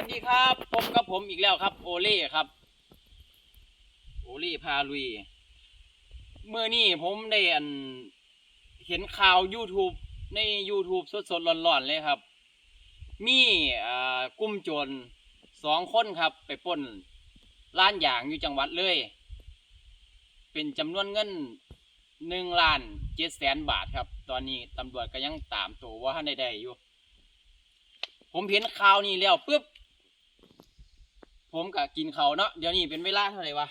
วัสดีครับพบกับผมอีกแล้วครับ โอเล่ครับ โอเล่พาลุยเมื่อนี้ผมได้อันเห็นข่าว YouTube ใน YouTube สดๆร้อนๆเลยครับ มีกลุ่มโจรสองคนครับ ไปปล้นร้านอย่างอยู่จังหวัดเลย เป็นจำนวนเงินหนึ่งล้านเจ็ดแสนบาทครับ ตอนนี้ตำรวจก็ยังตามตัวว่าท่านใดๆอยู่ ผมเห็นข่าวนี้แล้วปุ๊บ ผมก็กินเขาเนาะเดี๋ยวนี้เป็นเวลาเท่าไหร่วะ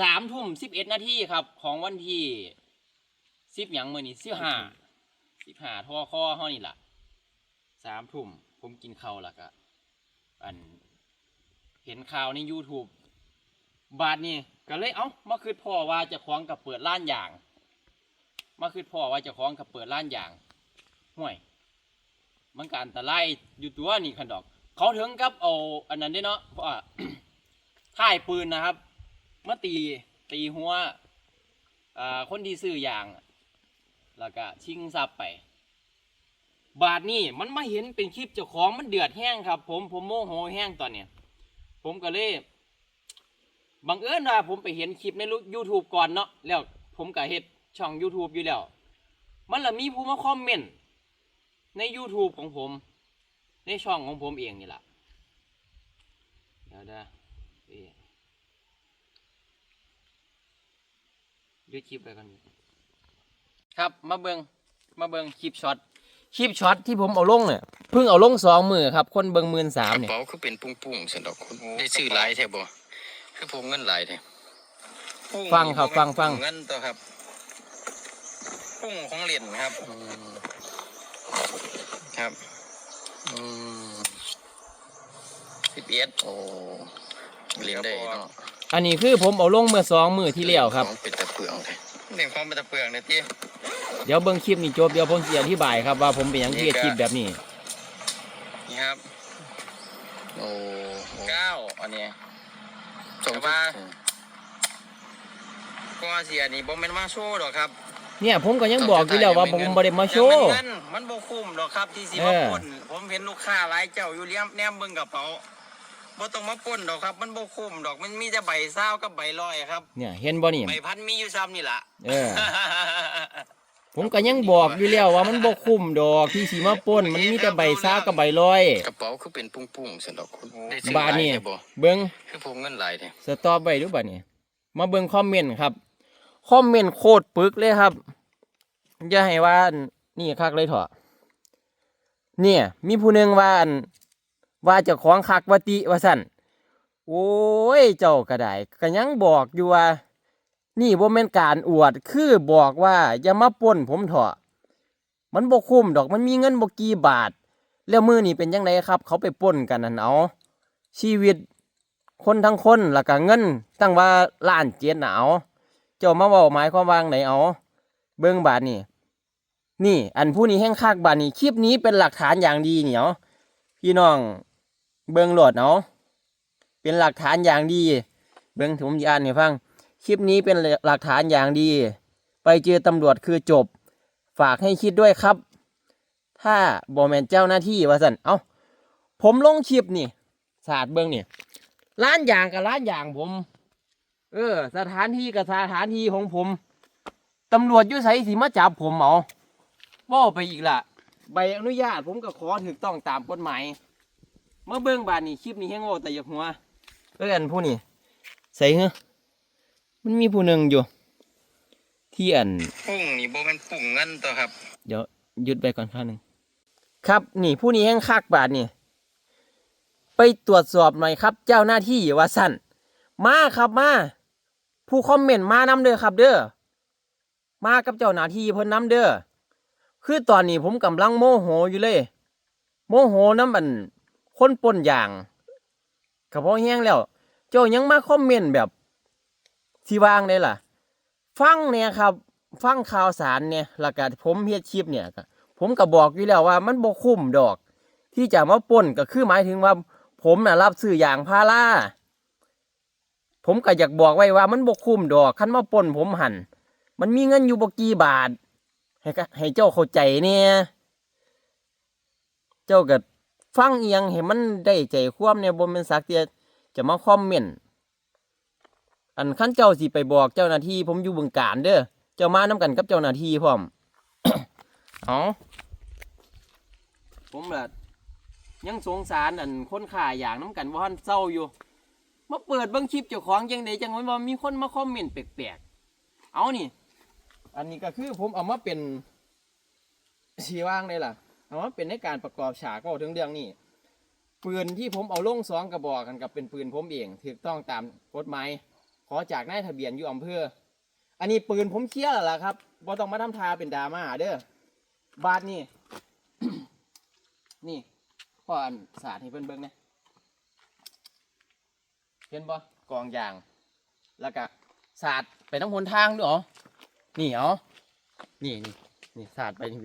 สามทุ่มสิบเอ็ดนาทีครับ ของวันที่สิบหยังมือนี่สิบห้าสิบห้าทอคอห้อนี่ล่ะสามทุ่มผมกินเขาล้วก็อัน เห็นข่าวใน YouTube บาทนี่ก็เลยเอ้ามาคือพ่อว่าจะคล้องกับเปิดร้านอย่างมาคือพ่อว่าจะคล้องกับเปิดร้านอย่างห่วย มันการตะไลอยู่ตัวนี่คันดอก เขาถึงกับเอาอันนั้นด้เนาะเพราะว่า ท่ายปืนนะครับเมาตีตีหัวอ่าคนที่ซื้ออยางแล้วก็ชิงทรัพย์ไป บาทนี่มันมาเห็นเป็นคลิปเจ้าของมันเดือดแห้งครับ ผมผมโมโหแห้งตอนเนี้ยผมก็เลยบังเอิญว่าผมไปเห็นคลิปใน YouTube ก่อนเนาะแล้วผมก็เฮ็ดช่อง YouTube อยู่แล้ว มันละมีผู้มาคอมเมนต์ใน YouTube ของผม ในช่องของผมเองนี่แหละเดี๋ยวนะเอ๊ะดูคลิปไปกันครับมาเบิงมาเบิงคลิปช็อตคลิปช็อตที่ผมเอาลงเนี่ยเพิ่งเอาลงสองมือครับ คนเบิงหมื่นสามกระเนี่ยเป๋าคือเป็นปุ้งๆสันดอกคุณได้ซื้อหลายแท้บ่คือผมเงินหลายแท้ปุ้ฟังครับฟังฟังเงินตัวครับปุ้งของเหรียญครับ ครับ สิบเอ็ดโอ้เลี้ยงได้เนาะอันนี้คือผมเอาลงเมื่อสองมือที่แล้วครับของเป็นตะเปลืองแท้เลี้ยงของเป็นตะเปลืองเนี่ยที่เดี๋ยวเบิ่งคลิปนี้จบเดี๋ยวผมจะอธิบายครับว่าผมเป็นหยังที่เฮ็ดคลิปแบบนี้นี่ครับโอ้เก้าอันนี้สองแต่ว่าก็เสียนี่บ่แม่นมาโชว์ดอกครับเนี่ยผมก็ยังบอกอยู่แล้วว่าผมบ่ได้มาโชแต่ว์มันเงินมันบ่คุ้มดอกครับที่สิเอมาอปล้นผมเห็นลูกค้าหลายเจ้าอยู่เลี้ยมแนมเบิ่งกระเป๋า บ่ต้องมาปล้นดอกครับ มันบ่คุ้มดอกมันมีแต่ใบเศร้ากับใบลอยครับเนี่ยเห็นบ่นี่ใบพันมีอยู่ซ้ำนี่ล่ะเออ ผมก็ยังบอกอยู่แล้วว่ามันบ่คุ้มดอกที่สีมาปล้นมันมีแต่ใบซ่ากับใบลอย กระเป๋าคือเป็นปุ้งๆสันดอกคุณได้บาทนี่ซื้อหลยแท้บ่เบิ่งคือผมเงินหลายแท้สต็อปไว้ดูบัดนี้มาเบิ่งคอมเมนต์ครับคอมเมนต์โคตรปึกเลยครับอย่าให้ว่าอันนี่คักเลยเถอะเนี่ย มีผู้หนึงว่าอัน ว่าเจ้าของคักวติว่าสั่นโอ้ยเจ้าก็ได้ก็ยังบอกอยู่ว่า นี่บ่แม่นการอวดคือบอกว่าอย่ามาปล้นผมเถอะมันบ่คุ้มดอกมันมีเงินบ่กี่บาท แล้วมือนี่เป็นยังไงครับ เขาไปปล้นกันนั่นเอาชีวิตคนทั้งคนแล้วก็เงิน ตั้งว่าล้านเจ็ดน่ะเอาเจ้ามาเว้าหมายความว่างไหนเอา เบิ่งบาทนี่ นี่ อันผู้นี้แห้งคักบาทนี่คลิปนี้เป็นหลักฐานอย่างดีเหนียวพี่น้อง เบิ่งโหลดเอาเป็นหลักฐานอย่างดี เบิ่งผมจะอ่านให้ฟัง คลิปนี้เป็นหลักฐานอย่างดี ไปเจอตำรวจคือจบ ฝากให้คิดด้วยครับ ถ้าบอแมนเจ้าหน้าที่ว่าสันเอาผมลงคลิปนี่ศาสตร์เบิ่งนี่ร้านอย่างกับร้านอย่างผม เออ สถานที่กับสถานที่ของผมตำรวจยุ่ไสสิมาจับผมเหมาว่าไปอีกละใบอนุญาตผมก็ขอถูกต้องตามกฎหมาย มื่อเบิ้งบานนี่คลิปนี้แห้งโง่แต่อย่าหัวเอ้ยอันผู้นี่ใส่เหรอมันมีผู้หนึ่งอยู่ ที่อันปุ้งนี่บ่แม่นปุ้งเงินตัวครับ เดี๋ยวหยุดไปก่อนข้าวหนึ่งครับ นี่ผู้นี้แห้งคักบาทนี่ไปตรวจสอบหน่อยครับ เจ้าหน้าที่ว่าสั้นมาครับมา ผู้คอมเมนต์มานำเด้อครับ เด้อมากับเจ้าหน้าที่เพิ่นนำเด้อคือตอนนี้ผมกำลังโมโหอยู่เลย โมโหน้ำมัน คนปนอย่างกระเพาะแห้งแล้ว เจ้ายังมาคอมเมนต์แบบที่วางได้ล่ะ ฟังเนี่ยครับ ฟังข่าวสารเนี่ยแล้วก็ผมเฮ็ดคลิปเนี่ยผมก็บอกอยู่แล้วว่ามันบ่คุ้มดอก ที่จะมาปล้นก็คือหมายถึงว่า ผมน่ะรับซื้ออย่างพาราผมก็อยากบอกไว้ว่ามันบ่คุ้มดอกคันมาปล้นผมหันมันมีเงินอยู่บ่กี่บาท ให้ให้เจ้าเข้าใจเนี่ย เจ้าก็ ฟังเอียงให้มันได้ใจความเนี่ยบ่แม่นสักเตียจะมาคอมเมนต์อันขั้นเจ้าสิไปบอกเจ้าหน้าที่ผมอยู่บึงการเด้อเจ้ามานํกันกับเจ้าหน้าที่พร้อมเอาผมล่ะยังสงสารอันคนข่าอย่างน้ำกันว่าท่านเศร้าอยู่มาเปิดเบิ่งคลิปเจ้าของจังไดจังว่ามีคนมาคอมเมนต์แปลกๆเอานี่ อันนี้ก็คือผมเอามาเป็นสีว่างเลยล่ะ เอามาเป็นในการประกอบฉากก็ถึงเรื่องนี้ปืนที่ผมเอาลงสองกระบอกกันกับเป็นปืนผมเองถูกต้องตามกฎหมายขอจากนายทะเบียนอยู่อำเภอ อันนี้ปืนผมเคลียร์แล้วล่ะครับบ่ต้องมาทำทาเป็นดราม่าเด้อบาทนี่นี่พ่ออันสาดให้เพิ่นเบิ่งเนะเห็นบ่กองยาง แล้วก็สาดไปทั้งหนทางด้วยหรอนี่เหรอนี่นี่นี่สาดไปนี่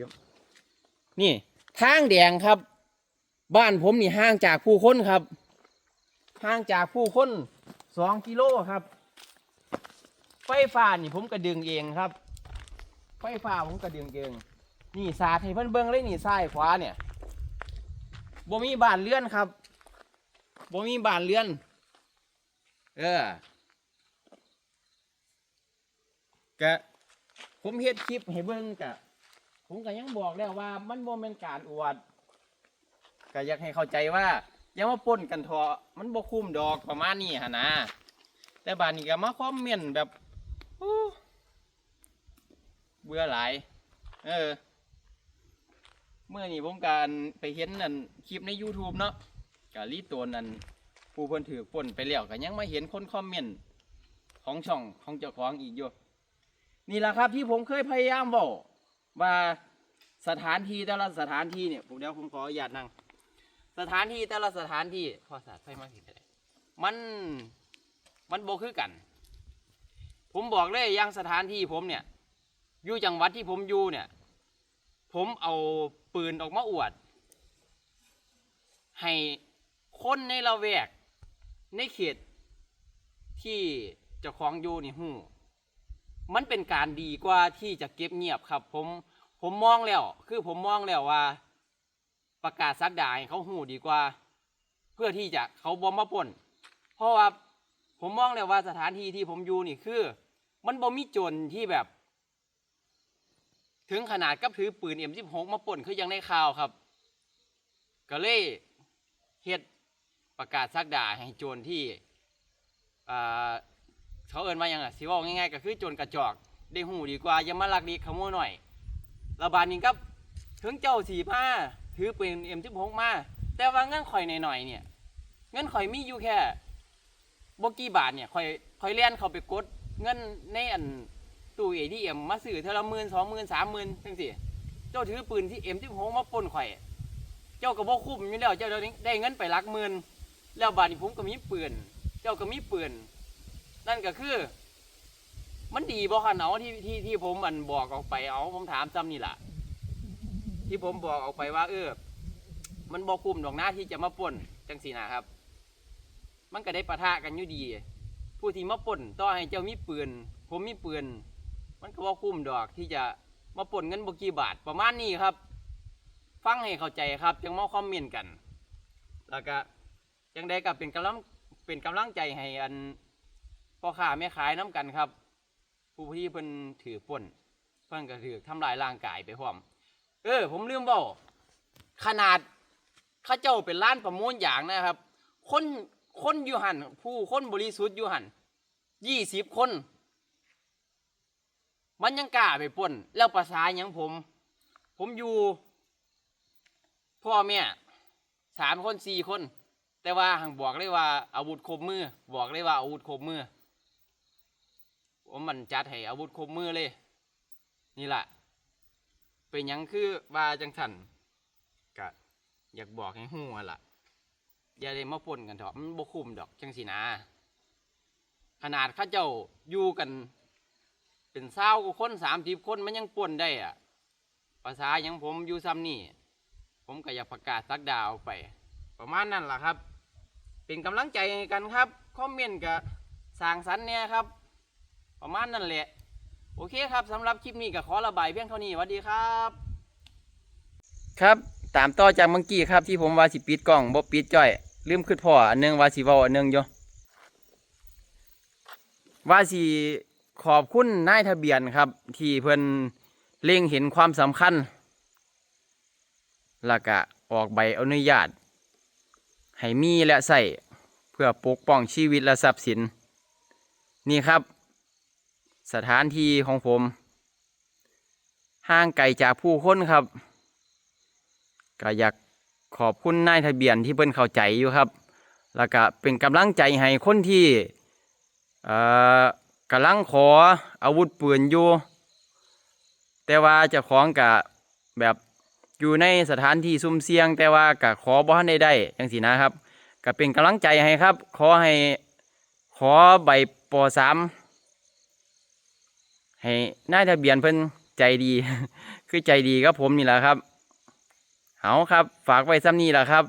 นี่ ทางแดงครับ บ้านผมนี่ห่างจากผู้คนครับห่างจากผู้คนสองกิโลครับ ไฟฟ้านี่ผมกระดึงเองครับ ไฟฟ้าผมกระดึงเองนี่สาดให้เพิ่อนเบิ่งเลยนี่ซ้ายขวาเนี่ยบ่มีบานเรือนครับบ่มีบานเรือน เออกะผมเฮ็ดคลิปให้เบิ่งกะ ผมก็ยังบอกแล้วว่ามันบ่แม่นการอวดก็อยากให้เข้าใจว่าอย่ามาปนกันเถอะมันบ่คุ้มดอกประมาณนี้หั่นะ แต่บาดนี้ก็มาคอมเมนต์แบบโอ้เบื่อหลาย เออ เมื่อนี้ผมการไปเห็นนั่นคลิปใน YouTube เนาะก็รีตัวนั้นผู้เพิ่นถือป่นไปแล้วก็ยังมาเห็นคนคอมเมนต์ของช่องของเจ้าของอีกอยู่นี่แหละครับที่ผมเคยพยายามบอก ว่าสถานที่แต่ละสถานที่เนี่ยผมเดี๋ยวผมขออนุญาตนั่ง สถานที่แต่ละสถานที่พอสาดไฟมาสิได้มันมันโบคือกัน ผมบอกเลยยังสถานที่ผมเนี่ยอยู่จังหวัดที่ผมอยู่เนี่ย ผมเอาปืนออกมาอวด ให้คนในละแวก ในเขตที่เจ้าของอยู่นี่หู้ มันเป็นการดีกว่าที่จะเก็บเงียบครับ ผมผมมองแล้ว คือผมมองแล้วว่า ประกาศสักดาให้เขาหูดีกว่า เพื่อที่จะเขาบอมาปล้นเพราะว่าผมมองแล้วว่าสถานที่ที่ผมอยู่นี่คือ มันบ่มีโจรที่แบบ ถึงขนาดกับถือปืนเอ็มสิบหกมาปล้นคือยังในข่าวครับ ก็เลยเฮ็ดประกาศสักดาให้โจรที่อ่า เขาเอินว่าหยังอะสิเว่าง่ายๆก็คือโจรกระจอกได้หูดีกว่าอย่ามาลักดีขโมยหน่อยระบาดนี้ครับถึงเจ้าสีผ้าถือปืนเอ็มสิบหกมาแต่ว่าเงินข่อยหน่อยๆเนี่ย เงินข่อยมีอยู่แค่บกี่บาทเนี่ยข่อยข่อยเลี้ยนเขาไปกด เงินในอันตู้เอทีเอ็มมาซื้อเท่าละหมื่นสองหมื่นสามหมื่นจังสิเจ้าถือปืนที่เอ็มสิบหกมาปนข่อย เจ้าก็บ่คุ้มอยู่แล้วเจ้าได้เงินไปลักหมื่นแล้วบาดนี้ผมก็มีปืน เจ้าก็มีปืน นั่นก็คือ มันดีบ่คะเนาะที่ที่ที่ผมอันบอกออกไปเอาผมถามซ้ำนี่แหละที่ผมบอกออกไปว่า เออ มันบ่คุ้มดอกหน้าที่จะมาป่นจังสีนะครับ มันก็ได้ปะทะกันอยู่ดี ผู้ที่มาป่นต่อให้เจ้ามีปืน ผมมีปืน มันก็บ่คุ้มดอกที่จะมาป่นเงินบกี่บาทประมาณนี้ครับ ฟังให้เข้าใจครับจังมาคอมเมนต์กัน แล้วก็จังได้ก็เป็นกำลังเป็นกำลังใจให้อัน พ่อค้าแม่ขายน้ำกันครับ ผู้ที่เพิ่นถือป่นเพิ่นก็ถือทำลายร่างกายไปพร้อม เออ ผมลืมบอกขนาดข้าเจ้าเป็นร้านประมูลอย่างนะครับ คนคนยูหันผู้คนบริสุทธิ์ยูหันยี่สิบคน มันยังกล้าไปป่น แล้วภาษาหยังผม ผมอยู่ พ่อแม่สามคนสี่คน แต่ว่าหังบอกเลยว่าอาวุธครบมือ บอกเลยว่าอาวุธครบมือ ผมมันจัดให้อาวุธครบมือเลย นี่แหละเป็นยังคือว่าจังสันกะอยากบอกให้หู้ล่ะ อย่าได้มาปนกันเถอะมันบ่คุ้มดอกจังสีนะขนาดข้าเจ้าอยู่กัน เป็นเศร้ากว่าคนสามสิบคนมันยังปนได้อะภาษายังผมอยู่ซ้ำนี่ ผมก็อยากประกาศสักดาวไป ประมาณนั้นแหละครับ เป็นกำลังใจกันครับ คอมเมนต์กับสางสรรค์เนี่ยครับ ประมาณนั้นแหละ โอเคครับสำหรับคลิปนี้ก็ขอระบายเพียงเท่านี้สวัสดีครับ ครับตามต่อจากเมื่อกี้ครับที่ผมว่าสิปิดกล้องบ่ปิดจ้อยลืมขึ้นพ่ออันหนึงว่าสิเว้าอันหนึงอยู่ว่าสิขอบคุณนายทะเบียนครับ ที่เพิ่นเล็งเห็นความสำคัญแล้วก็ออกใบอนุญาต ให้มีและใส่เพื่อปกป้องชีวิตและทรัพย์สิน นี่ครับ สถานที่ของผม ห่างไกลจากผู้คนครับ ก็อยากขอบคุณนายทะเบียนที่เพิ่นเข้าใจอยู่ครับ แล้วก็เป็นกำลังใจให้คนที่เอ่อกำลังขออาวุธปืนอยู่ แต่ว่าจ้าของกะแบบอยู่ในสถานที่ซุ่มเสี่ยง แต่ว่ากะขอบ่ทันได้ได้จังสีนะครับก็เป็นกำลังใจให้ครับ ขอให้ขอใบปสาม ให้นายทะเบียนเพิ่นใจดี คือใจดีกับผมนี่แหละครับ เอาครับ ฝากไว้ซ้ำนี้แหละครับ